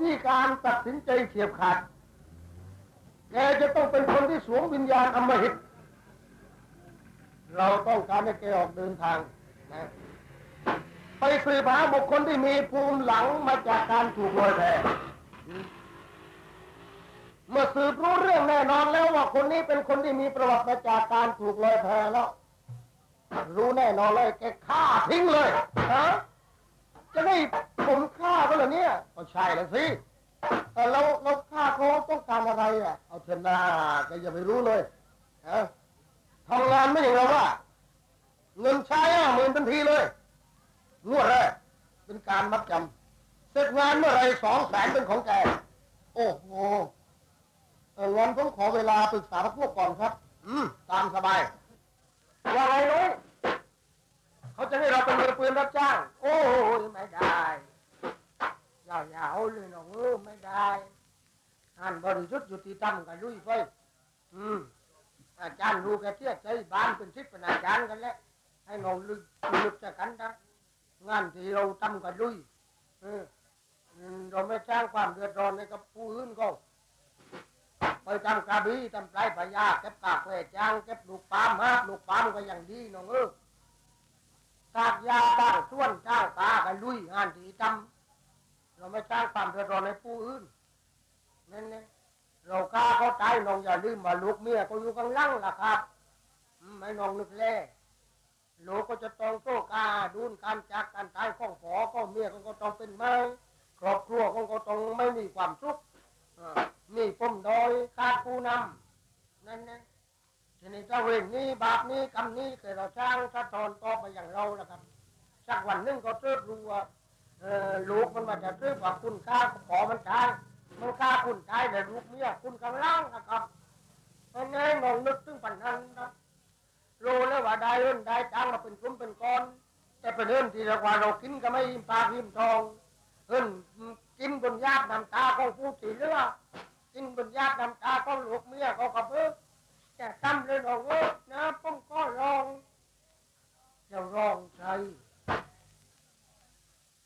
ที่การตัดสินใจเฉียบขาด แกจะต้องเป็นคนที่สวมวิญญาณอมหิต เราต้องการให้แกออกเดินทางนะไปสืบหาบุคคลที่มีภูมิหลังมาจากการถูกลอยแพเมื่อสืบรู้เรื่องแน่นอนแล้วว่าคนนี้เป็นคนที่มีประวัติมาจากการถูกลอยแพแล้ว รู้แน่นอนเลยแกฆ่าทิ้งเลยฮะ จะได้ผมฆ่าก็เหรอเนี่ยก็ใช่แล้วสิแต่เราเราฆ่าเขาต้องการอะไรอะ เอาเถอะนาแกอย่าไปรู้เลยฮะทำงานไม่อย่างเราว่า เงินใช้ห้าหมื่นทันทีเลยงวดแรกเป็นการมัดจำเสร็จงานเมื่อไหรสองแสนเป็นของแก โอ้โหเอองั้นผมขอเวลาปรึกษาพวกก่อนครับ อืมตามสบายว่าไงนุ้ย เขาจะให้เราเป็นมือปืนรับจ้าง โอ้ยไม่ได้ยาวๆเลยน้องเออไม่ได้อ่านบริสุทธิ์ยุติธรรมกันลุยไปอืมอาจารย์รู้แกเชื่อใจบ้านเป็นทิศเป็นอาจารย์กันแล้วให้น้องลึกลึกจากกันนะงานที่เราทำกันลุยเอออืมเราไม่สร้างความเดือดร้อนให้กับผู้อื่นก็ไปทำกระบี่ทำปลายพญาเก็บกากแหวจ้างเก็บลูกปาล์มฮะลูกปาล์มก็อย่างดีน้องเออ ตากยาบ้างส่วนจ้างตากันลุยงานที่ทำเราไม่สร้างความเดือดร้อนให้ผู้อื่นนั่นเนี่ยเราฆ่าเขาตายน้องอย่าลืมว่าลูกเมียก็อยู่ข้างล่างล่ะครับอืมให้น้องนึกแลลูกก็จะต้องโต้กาดูนการจากการตายของผอก็เมียก็ต้องเป็นไม้ครอบครัวก็ก็ต้องไม่มีความสุขเอ่อมีปมดอยขาดผู้นำนั่นนะทีนี้เจ้าเวรนี้บาปนี้กรรมนี้เคยเราสร้างส วันหนึ่งก็เริ่รู้ว่าลูกมันมาจะเริ่ว่าคุณค่าขอมันตายมันค่าคุณตายแต่ลูกเมียคุณกำลังนะครับเพราะงั้มองนึกถึงปัญหานะรู้แล้วว่าได้เอิ้นได้ตังมาเป็นกลุ่มเป็นก้อน แต่เป็นเอิ้นที่เราว่าเรากินก็ไม่อิ่มปากอิ่มทองเอิ้นกินบนญาติน้ำตาของผู้ที่เหลือกินบนญาติน้ำตาของลูกเมียเขากับเพิ่แต่ทำเลยน้องเอ้ยนะป้องก็ลองจะลองใ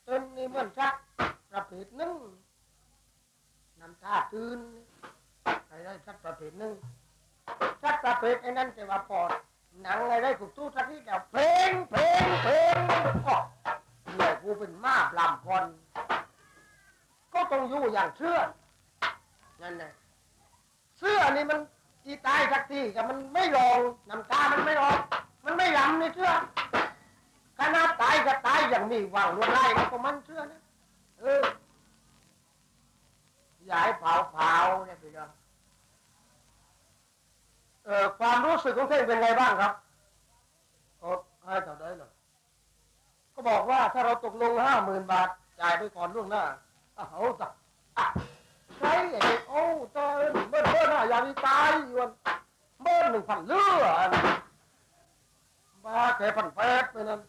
จต้นนี้มือนชักประเภทหนึ่งนำตาตื่นอะไรชักประเภทหนึ่งชักประเภทไอ้นั่นแต่ว่าพอหนังอะไรถูกตู้ทักที่เดียวเพลงเพลงเพลงก็เนี่ยกูเป็นมาปลำคนก็ต้องอยู่อย่างเชื่อนั่นนะเสื้อนี่มันอีตายสักทีแต่มันไม่ลองน้ำตามันไม่ออกมันไม่ลำในเชื่อ ขนาดตายก็ตายอย่างมีหวังลวดไล่มันก็มันเชื่อนะเอออย่าให้เผาเผาๆเนี่ยพี่น้องเออความรู้สึกของเท่งเป็นไงบ้างครับก็ให้เท่าได้หน่อยก็บอกว่าถ้าเราตกลงห้าหมื่นบาทจ่ายไปก่อนล่วงหน้าอ้าวจ้ะอะใช่ไอ้โอ้ตายเบิ้ลเบิ้ลอะอย่างนี้ตายอยู่วันเบิ้ลหนึ่งพันเลือดบาแค่พันแปดไปนั่น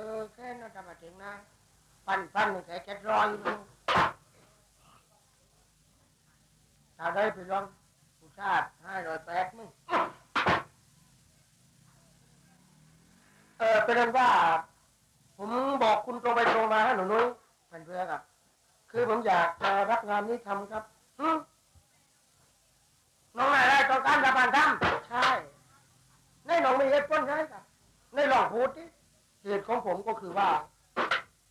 ออแค่นั้นทำมาถึงนะพันพันหนึ่งแค่เจ็ดร้อยอยู่ถ้าได้ไปลองผู้ชาติห้าร้อยแปดมึงเออเป็นนั้นว่า ผมบอกคุณตรงไปตรงมาให้หนูนุ้ยเป็นเพื่อนครับ คือผมอยากจะรับงานนี้ทำครับน้องนายได้ต้องการรับงานทำใช่ในน้องมีเหตุผลใช่ครับในหลองพูดดิ เหตุของผมก็คือว่า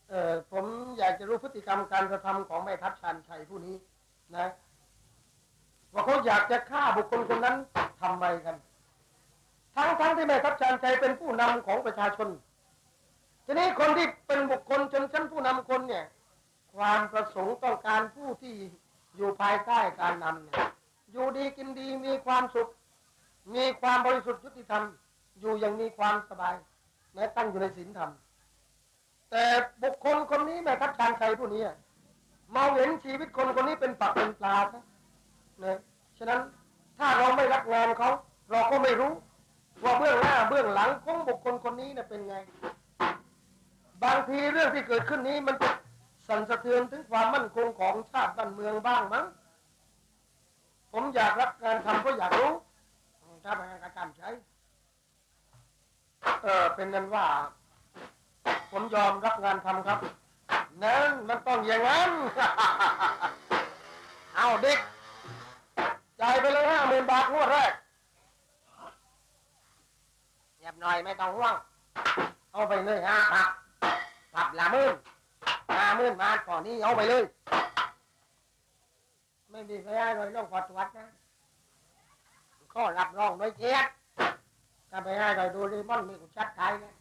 เออผมอยากจะรู้พฤติกรรมการกระทำของแม่ทัพชันชัยผู้นี้ นะ ว่าเขาอยากจะฆ่าบุคคลคนนั้นทำไมกัน ทั้งทั้งที่แม่ทัพชานชัยเป็นผู้นำของประชาชน ทีนี้คนที่เป็นบุคคลชนชั้นผู้นำคนเนี่ย ความประสงค์ต้องการผู้ที่อยู่ภายใต้การนำเนี่ยอยู่ดีกินดีมีความสุข มีความบริสุทธิ์ยุติธรรม อยู่อย่างมีความสบาย และตั้งอยู่ในศีลธรรม แต่บุคคลคนนี้แม่ทัพชานชัยผู้นี้มองเห็นชีวิตคนคนนี้เป็นปักเป็นปลาซะนะฉะนั้นถ้าเราไม่รับงานเขาเราก็ไม่รู้ว่าเบื้องหน้าเบื้องหลังของบุคคลคนนี้เนี่ยเป็นไง บางทีเรื่องที่เกิดขึ้นนี้มันจะสั่นสะเทือนถึงความมั่นคงของชาติบ้านเมืองบ้างมั้งผมอยากรับงานทำก็อยากรู้ถ้าเป็นการตามใช้ เออเป็นนั้นว่า ผมยอมรับงานทำครับ นั่นมันต้องอย่างนั้น เอาเด็กจ่ายไปเลยห้าหมื่นบาทงวดแรกเงียบหน่อยไม่ต้องห่วง เอาไปเลยห้าผับผับละหมื่นห้าหมื่นบาทก่อนนี้เอาไปเลย ไม่มีใครให้เลยต้องขอตรวจนะข้อรับรองโดยเกียรติ ถ้าไปให้เลยดูรีมอนมีกุชัดไทยนะ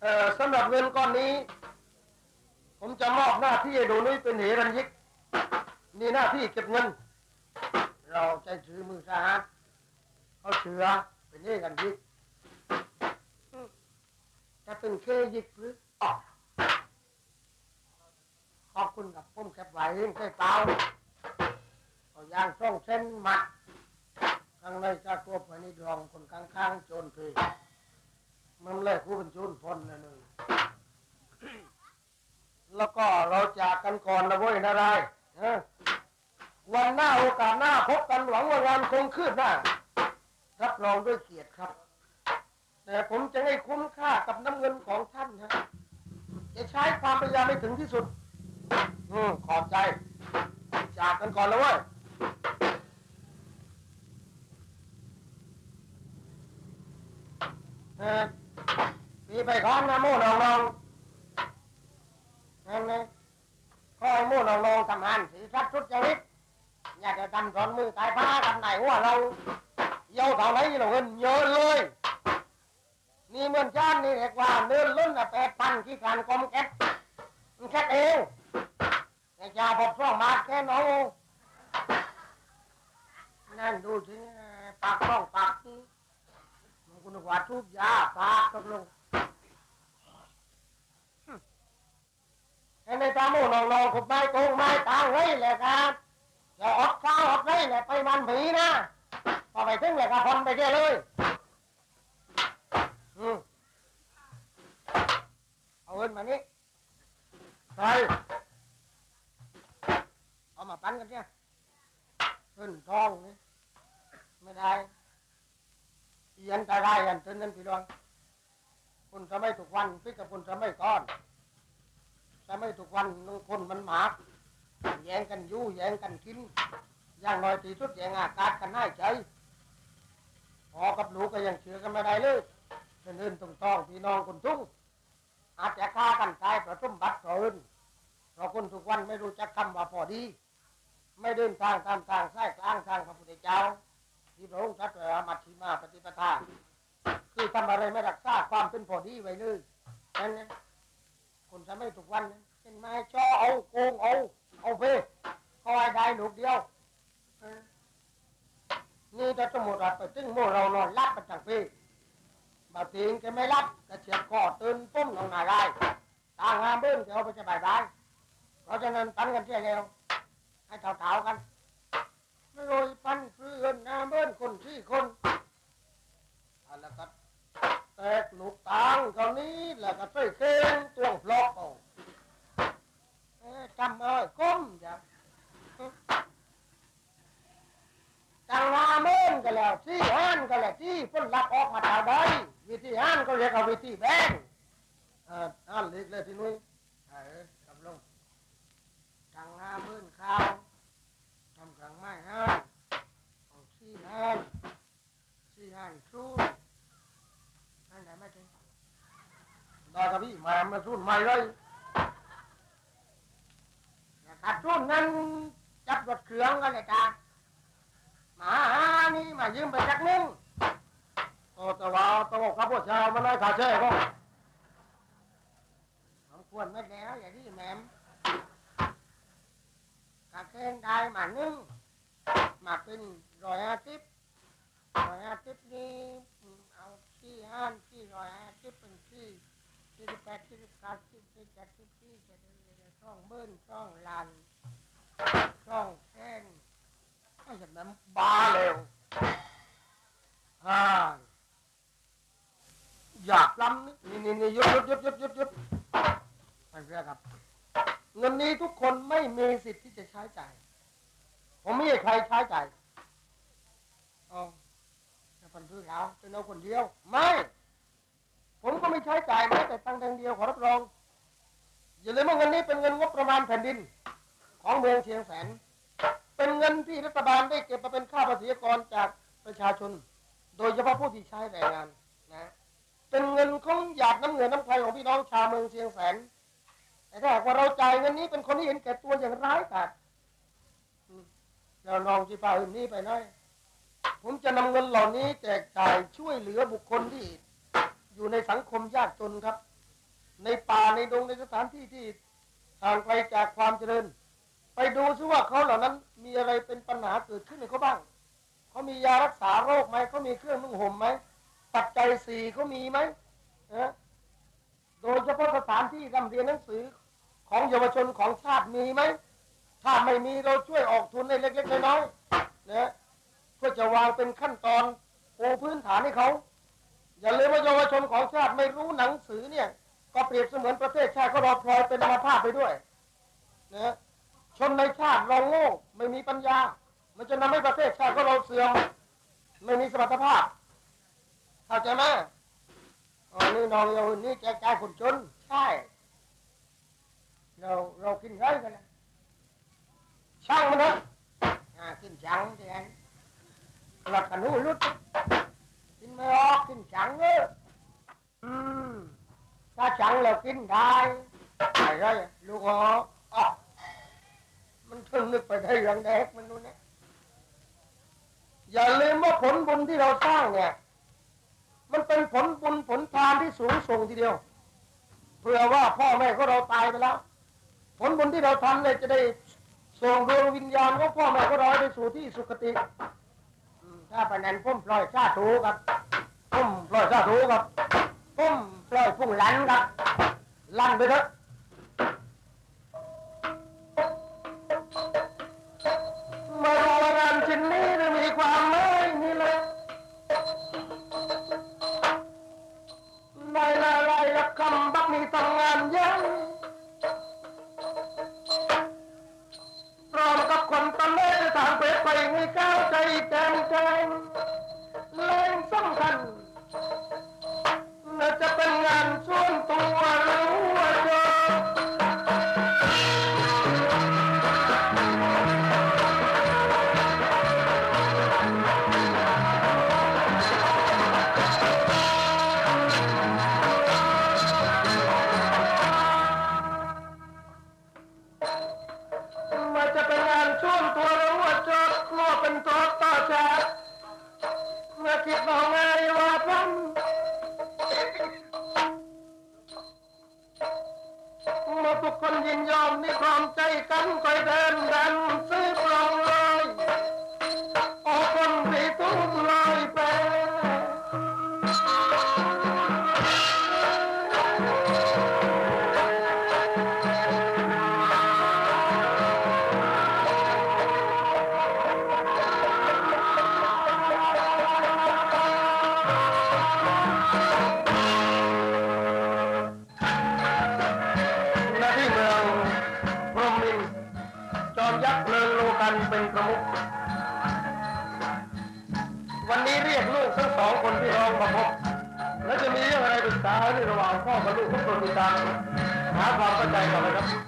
เอ่อสำหรับเงินก้อนนี้ ผมจะมอบหน้าที่ให้ดูนุ้ยเป็นเหรัญยิก มีหน้าที่เก็บเงิน เราใจถือมือสาหัสเขาเสือเป็นเหรัญยิกจะเป็นเคยิกหรือออกขอบคุณกับผมแคบไหวใส่เปล่าเอายางช่องเส้นมัด ข้างในจะตัวไปนี่รองคนข้างๆโจรเพลมันเลยผู้เป็นโจรพลนะหนึ่งแล้วก็เราจากกันก่อนนะเว้ยนะไรฮะวันหน้าโอกาสหน้าพบกันหวังว่างานคงคืบหน้ารับรองด้วยเกียรติครับ แต่ผมจะให้คุ้มค่ากับน้ำเงินของท่านฮะจะใช้ความพยายามให้ถึงที่สุด อืมขอบใจ จากกันก่อนแล้วเว้ย เออ มีไปคล้องนะโม่นองนองนั่นไงคอยโม่นองนองทำงานสีสัดชุดจริตอยากจะทำสอนมือตายฟ้ากันไหนหัวเราเยาเท่าไหนเราเงินเยอะเลย นี่เหมือนจานนี่เรียกว่าเดินล้นแต่แปดพันที่การกรมแก๊สมันแค่เองไอ้จ่าพบช่องมาแค่น้องนั่นดูสิปากช่องปากนี่ มันคุณกว่าทุบยาปากตกลงไอ้องนองขุดไม้โกงไม้ตางไว้แหละครับอย่าอดข้าวอดไรแหละไปมันผีนะพอไปถึงแหละครับพนไปเจอเลยอืมเอาเงินมานี่ใครเอามาปั้นกันเนี่ยเงินทองนี่ไม่ได้อีอันตรายอันเต้นนั้นพี่น้องคนจะไม่ถูกวันพี่กับคนจะไม่ก้อน จะไม่ถูกวันลงคนมันหมากแย่งกันยู่แย่งกันกิน อย่างน้อยที่สุดแย่งอากาศกันให้ใจพอกับหนูก็ยังเชื่อกันไม่ได้เลยเดินเดินตรงต้องพี่น้องคนทุ่งอาจจะฆ่ากันตายเพราะสมบัติเกินเพราะคนทุกวันไม่รู้จักคำว่าพอดี ไม่เดินทางตามทางสายกลางทางพระพุทธเจ้า ที่พระองค์ตรัสว่ามัชฌิมาปฏิปทาคือทำอะไรไม่รักษาความเป็นพอดีไว้เลยนั่นนะ คนจะไม่ถูกวันนะเป็นไม้จ่อเอาโกงเอาเอาไปก็ให้ได้ลูกเดียวเออนี่ถ้าสมมติว่าไปตึ้งโมเรานอนรับกันจังปีบางทีแกไม่รับก็เฉียบคอตื่นปุ้มลงหนาได้ตางามเบิ้งจะเอาไปจะบายบายเพราะฉะนั้นปันกันเสียแล้วให้เท่าๆกันไม่โรยปันเพื่อนน้ำเบิ้นคนที่คน แตกลูกตางเท่านี้แล้วก็ใส่เส้นตัวพลอกเอาเอ้ยจำเอ้ยก้มอย่าจังหวาเม่นก็แล้วที่ห้านก็แล้วที่พ้นรับออกมาจากใดวิธีห้านก็เรียกว่าวิธีแบงอ่าอ่านเล็กเลยที่นุ้ยเออกับลงจังหวาเมื่นข้าวทำกลางไม้ห้านเอาซี่ห้านซี่ห้านสู้นั่นไหนไม่ถึงได้ กับพี่มามาสู้ไม่เลยนะครับสู้นั้นจับรถเครื่องกันเลยจ้ามาหานี่มายืมไปจักนึงโอ้แต่ว่าต้องบอกครับพวกชาวมันได้ขาแช่ก็ควรไม่แล้วอย่างที่แมมกาเกงได้มาหนึ่งมาเป็นร้อยห้าสิบร้อยห้าสิบนี่เอาที่ห้านที่ร้อยห้าสิบเป็นที่ ที่สิบแปดสิบเก้าที่สิบเจ็ดที่ที่เจ็ดช่องเบิ้ลช่องลันช่องแท่งไม่ใช่แบบบ้าเร็วฮ่าอยากล้ำนี่นี่นี่ยุดหยุดหยุดหยุดหยุดหยุดไปเพื่อครับ เงินนี้ทุกคนไม่มีสิทธิ์ที่จะใช้จ่าย ผมไม่ให้ใครใช้จ่ายอ๋อจะเป็นพื้นเราเป็นเอาคนเดียว ไม่ ผมก็ไม่ใช้จ่ายแม้แต่ตังค์แดงเดียวขอรับรอง อย่าลืมว่าเงินนี้เป็นเงินงบประมาณแผ่นดิน ของเมืองเชียงแสน เป็นเงินที่รัฐบาลได้เก็บมาเป็นค่าภาษีกรจากประชาชน โดยเฉพาะผู้ที่ใช้แรงงานนะ เป็นเงินของหยาดน้ำเงินน้ำใจของพี่น้องชาวเมืองเชียงแสน แต่ถ้าหากว่าเราจ่ายเงินนี้เป็นคนที่เห็นแก่ตัวอย่างร้ายกาจเราลองจีพาอื่นนี้ไปหน่อยผมจะนำเงินเหล่านี้แจกจ่ายช่วยเหลือบุคคลที่ อยู่ในสังคมยากจนครับ ในป่าในดงในสถานที่ที่ห่างไกลจากความเจริญ ไปดูซิว่าเขาเหล่านั้นมีอะไรเป็นปัญหาเกิดขึ้นในเขาบ้าง เขามียารักษาโรคไหมเขามีเครื่องนุ่งห่มไหมปัจจัยสี่เขามีไหมนะโดยเฉพาะสถานที่ร่ำเรียนหนังสือของเยาวชนของชาติมีไหมถ้าไม่มีเราช่วยออกทุนในเล็กๆน้อยๆนะเพื่อจะวางเป็นขั้นตอนปูพื้นฐานให้เขา อย่าลืมว่าเยาวชนของชาติไม่รู้หนังสือเนี่ย ก็เปรียบเสมือนประเทศชาติก็รอพลอยเป็นอัมพาตไปด้วยนะชนในชาติเราโง่ไม่มีปัญญา มันจะนำให้ประเทศชาติก็เราเสื่อมไม่มีสมรรถภาพเข้าใจไหมอ๋อนี่น้องเรานี่แกแกคนจนใช่เราเรากินไรกันนะช่างมันเถอะกินช่างที่นั้นหลักกันหูลุดกิน ไม่ออกกินช่างเนออืมถ้าช่างเรากินได้อะไรลูกอ๋ออ๋อมันถึงนึกไปได้เรื่องแดกมันนู่นเนี่ยอย่าลืมว่าผลบุญที่เราสร้างเนี่ย มันเป็นผลบุญผลทานที่สูงส่งทีเดียว เพื่อว่าพ่อแม่ของเราตายไปแล้ว ผลบุญที่เราทำเนี่ยจะได้ส่งดวงวิญญาณของพ่อแม่ของเราไปสู่ที่สุคติ ถ้าปนันพุ่มปล่อยซาถูครับพุ่มปล่อยซาถูครับพุ่มปล่อยพุ่งหลันครับลั่นไปเถอะ พ่อกับลูก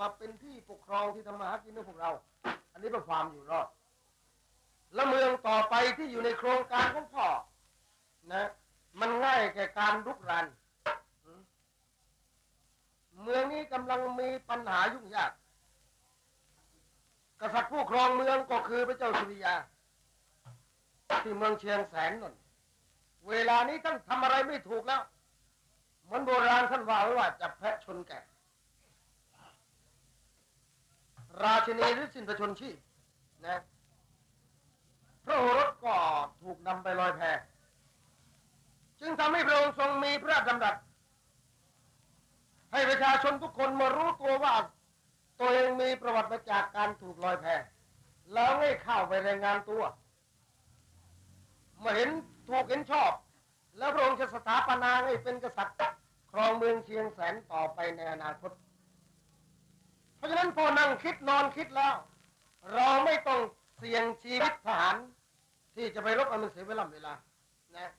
มาเป็นที่ปกครองที่ทำมาหากินของพวกเรา อันนี้เป็นความอยู่รอด และเมืองต่อไปที่อยู่ในโครงการของพ่อนะ มันง่ายแก่การรุกรานเมืองนี้กำลังมีปัญหายุ่งยาก กษัตริย์ผู้ครองเมืองก็คือพระเจ้าสุริยา ที่เมืองเชียงแสนนนเวลานี้ท่านทำอะไรไม่ถูกแล้ว เหมือนโบราณท่านว่าไว้ว่าจับแพะชนแกะ ราชินีหรือสินพชนชีพนะพระโอรสก็ถูกนำไปลอยแพจึงทำให้พระองค์ทรงมีพระราชดำรัสให้ประชาชนทุกคนมารู้ตัวว่า ตัวเองมีประวัติมาจากการถูกลอยแพแล้วไม่เข้าไปรายงานตัวมื่อเห็นถูกเห็นชอบ แล้วพระองค์จะสถาปนาให้เป็นกษัตริย์ครองเมืองเชียงแสนต่อไปในอนาคต เพราะฉะนั้นพอนั่งคิดนอนคิดแล้ว เราไม่ต้องเสี่ยงชีวิตทหาร ที่จะไปรบอันมันเสียเวลาเวลานะ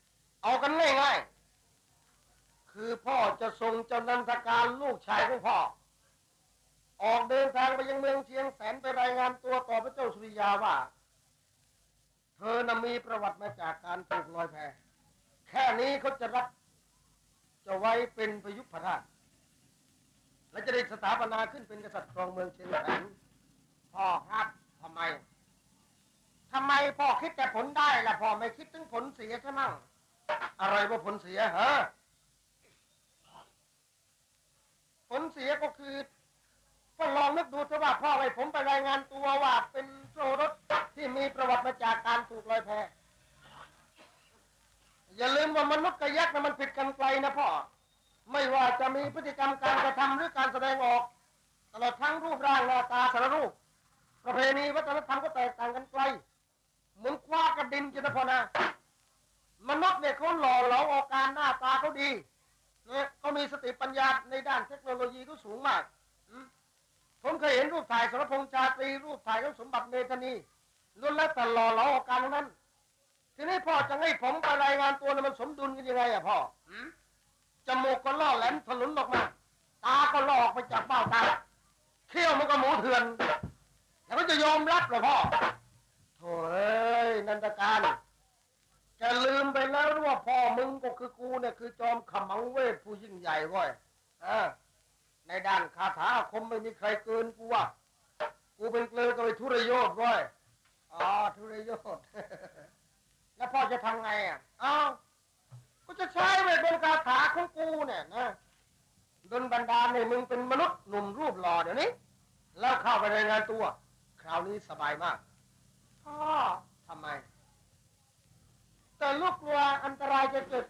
เอากันง่ายๆคือพ่อจะส่งเจ้านันทการลูกชายของพ่อ ออกเดินทางไปยังเมืองเชียงแสนไปรายงานตัวต่อพระเจ้าสุริยาว่า เธอนำมีประวัติมาจากการถูกลอยแพแค่นี้เขาจะรับจะไว้เป็นพยุพราช และจะได้สถาปนาขึ้นเป็นกษัตริย์ครองเมืองเชียงแสนพ่อครับทำไมทำไมพ่อคิดแต่ผลได้ล่ะพ่อไม่คิดถึงผลเสียใช่มั้งอะไรว่าผลเสียฮะผลเสียก็คือก็ลองนึกดูสิว่าพ่อให้ผมไปรายงานตัวว่าเป็นโจรสที่มีประวัติมาจากการถูกลอยแพอย่าลืมว่ามนุษย์กับยักษ์นะมันผิดกันไกลนะพ่อ ไม่ว่าจะมีพฤติกรรมการกระทำหรือการแสดงออกตลอดทั้งรูปร่างหน้าตาสารรูป ประเพณีวัฒนธรรมก็แตกต่างกันไกลเหมือนคว้ากับดินจิตพนะมนุษย์เนี่ยเขาหล่อเหลาออกการหน้าตาเขาดีเนี่ยเขามีสติปัญญาในด้านเทคโนโลยีเขาสูงมากผมเคยเห็นรูปถ่ายสรพงษ์ชาตรีรูปถ่ายของสมบัติเมธานีล้วนแล้วแต่หล่อเหลาออกการนั้น ทีนี้พ่อจะให้ผมไปรายงานตัวนี่ยมันสมดุลกันยังไงอะพ่อ จมูกก็ล่อแหลมถลุนออกมา ตาก็ลอกไปจากเบ้าตา เขี้ยวมันก็หมูเถื่อนแล้วก็จะยอมรับเหรอพ่อโถ่เอ้ยนันตการแกลืมไปแล้วหรือว่าพ่อมึงก็คือกูเนี่ยคือจอมขมังเวทผู้ยิ่งใหญ่เว้ยอในด้านคาถาอาคมไม่มีใครเกินกูว่ะกูเป็นเกลือก็ไปทุรยศเว้ยอ๋อทุรยศ แล้วพ่อจะทำไงอะอ้า ก็จะใช้เวทบนต์คาถาของกูเนี่ยนะดนบันดาลให้มึงเป็นมนุษย์หนุ่มรูปหล่อเดี๋ยวนี้ แล้วเข้าไปรายงานตัว คราวนี้สบายมากพ่อทำไม แต่ลูกกลัวอันตรายจะเกิด